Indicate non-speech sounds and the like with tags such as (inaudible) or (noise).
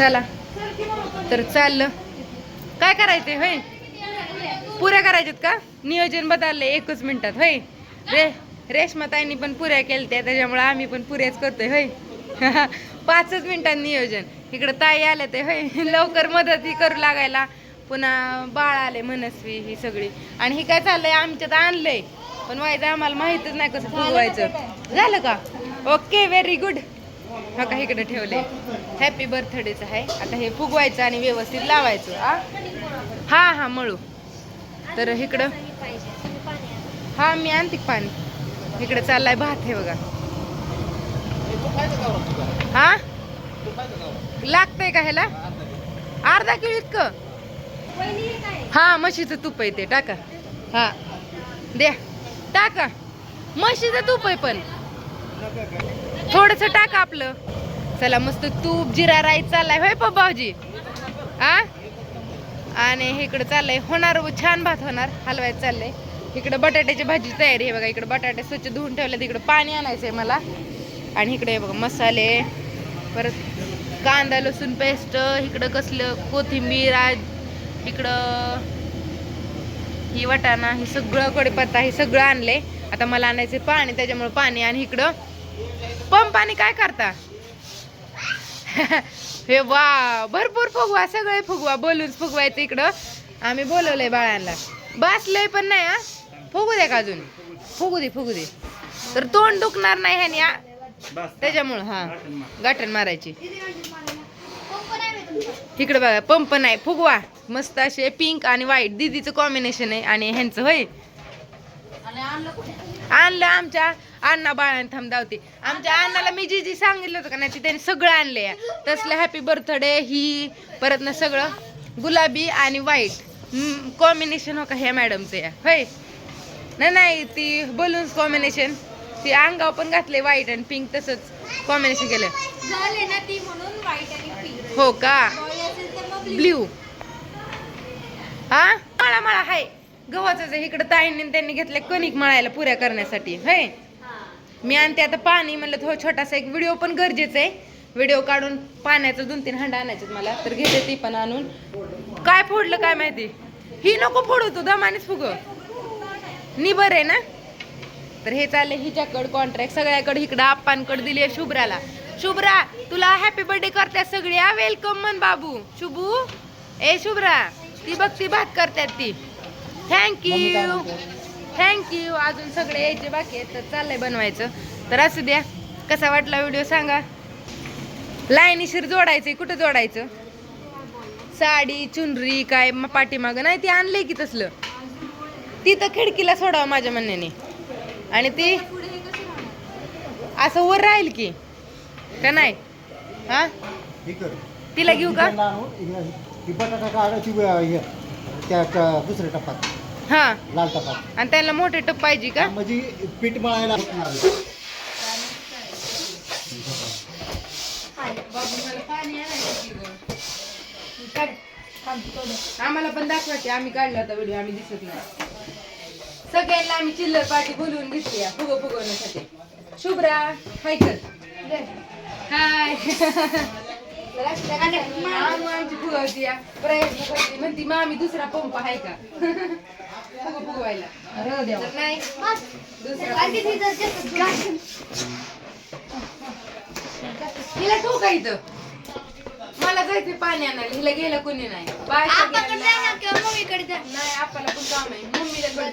चला. तर चाललं. काय करायचंय होय? पुऱ्या करायच्यात का? नियोजन बदललंय एकच मिनिटात होय? रे रेशमाताईंनी पण पुऱ्या केलत्या त्याच्यामुळे आम्ही पण पुऱ्याच करतोय होय? (laughs) पाचच मिनिटात नियोजन. इकडं ताई आले ते होय? लवकर मदत ही करू लागायला. पुन्हा बाळ आले मनस्वी ही सगळी. आणि हे काय चाललंय आमच्यात आणलंय. पण व्हायचं आम्हाला माहितच नाही कसं फुगवायचं. झालं का? ओके व्हेरी गुड हा का इकडे ठेवले हॅपी बर्थडेचं आहे. आता हे फुगवायचं आणि व्यवस्थित लावायचं आ हा हा मळू. तर इकडं. हा मी आणते पाणी. इकडे चाललाय भात आहे बघा. हा? लागतंय का ह्याला? अर्धा किलो इतकं? हा म्हशीचं तूप आहे ते टाका. हा. द्या. टाका. म्हशीचं तूप आहे पण. थोडस टाका आपलं. चला मस्त तूप जिरा राईस चाललाय होय भाऊजी? आ? आणि इकडे चाललंय होणार छान भात होणार हलवायचं चाललंय. इकडे बटाट्याची भाजी तयारी आहे बघा इकडे बटाटे स्वच्छ धुवून ठेवले तिकडे पाणी आणायचंय मला. आणि इकडे हे बघा मसाले परत कांदा लसूण पेस्ट इकडं कसलं कोथिंबीर आज इकडं ही वाटाणा हे सगळं कडीपत्ता हे सगळं आणले आता मला आणायचे पाणी त्याच्यामुळे पाणी आणि इकडं. पंप पाणी काय करता? हे वा भरपूर फुगवा सगळे फुगवा बोलून फुगवायचं इकडं. आम्ही बोलवलंय बाळांना. बसलंय पण नाही हा? फुगू दे का अजून? फुगू दे फुगू दे. तर तोंड दुखणार नाही ह्यानी हा. त्याच्यामुळं हा. गाठण मारायची. इकडे बघा पंप नाही फुगवा. मस्त असे पिंक आणि व्हाईट दीदीचं कॉम्बिनेशन आहे आणि ह्यांचं होय? आणलं आमच्या अण्णा बाळाने थांब धावते आमच्या अण्णाला मी जी जी सांगितलं होतं का नाही ते त्यांनी सगळं आणलंय. तसलं हॅपी बर्थडे ही परत ना सगळं. गुलाबी आणि व्हाईट कॉम्बिनेशन हो का ह्या मॅडमचं या. होय? नाही नाही ती बलून्स कॉम्बिनेशन ती अंगावर पण घातले व्हाईट आणि पिंक तसंच कॉम्बिनेशन केलं. हो का. ब्ल्यू हा? मळा मळा हाय. गव्हाचं इकडे ताईंनी त्यांनी घेतले कणिक मळायला पुऱ्या करण्यासाठी. होय? हा. मी आणते आता पाणी म्हणलं थोडं छोटासा एक व्हिडिओ पण गरजेचं आहे. व्हिडिओ काढून पाण्याचं दोन तीन हंडा आणायचे मला तर घेते ती पण आणून. काय फोडलं काय माहिती? ही नको फोडू तू दमानेच फुग. बरं आहे ना? तर हे चालले हिच्याकडे कॉन्ट्रॅक्ट सगळ्याकडे इकडं आप्पांकडे दिली आहे शुभ्राला. शुभ्रा तुला हॅपी बर्थडे करतात सगळी वेलकम म्हण बाबू. शुभू ए शुभ्रा ती बघ ती भात करतात ती. थँक्यू थँक्यू अजून सगळे यायचे बाकी आहेत तर चाललंय बनवायचं. तर असू द्या. कसा वाटला व्हिडिओ सांगा. लाईनीशीर जोडायचंय कुठं जोडायचं? साडी चुनरी काय पाठीमागं? नाही ती आणलंय की तसलं. ती तर खिडकीला सोडावं माझ्या म्हणण्याने. आणि ती? असं वर राहील की. का नाही? हा? तिला घेऊ का? दुसऱ्या टप्प्यात. हा. लाल आणि त्याला मोठे टप पाहिजे का? म्हणजे पीठ मळायला आम्हाला पण दाखवायचे आम्ही काढला होता व्हिडिओ आम्ही दिसत नाही. सगळ्यांना आम्ही चिल्लर पार्टी बोलवून घेतली फुग फुगवण्यासाठी. शुभ्रा हाय कर हाय. आम्ही आमची फुगवती. प्रयत्न करते. म्हणती मामी दुसरा पंप आहे का? फुगवायला नाही. हिला ठोका इथं? मला जायचंय पाणी आणायला. हिला गेलं कोणी नाही. बाय आपाकडे जा ना किंवा मम्मीकडे जा. नाही आपल्याला पण काम आहे. मम्मीला कडे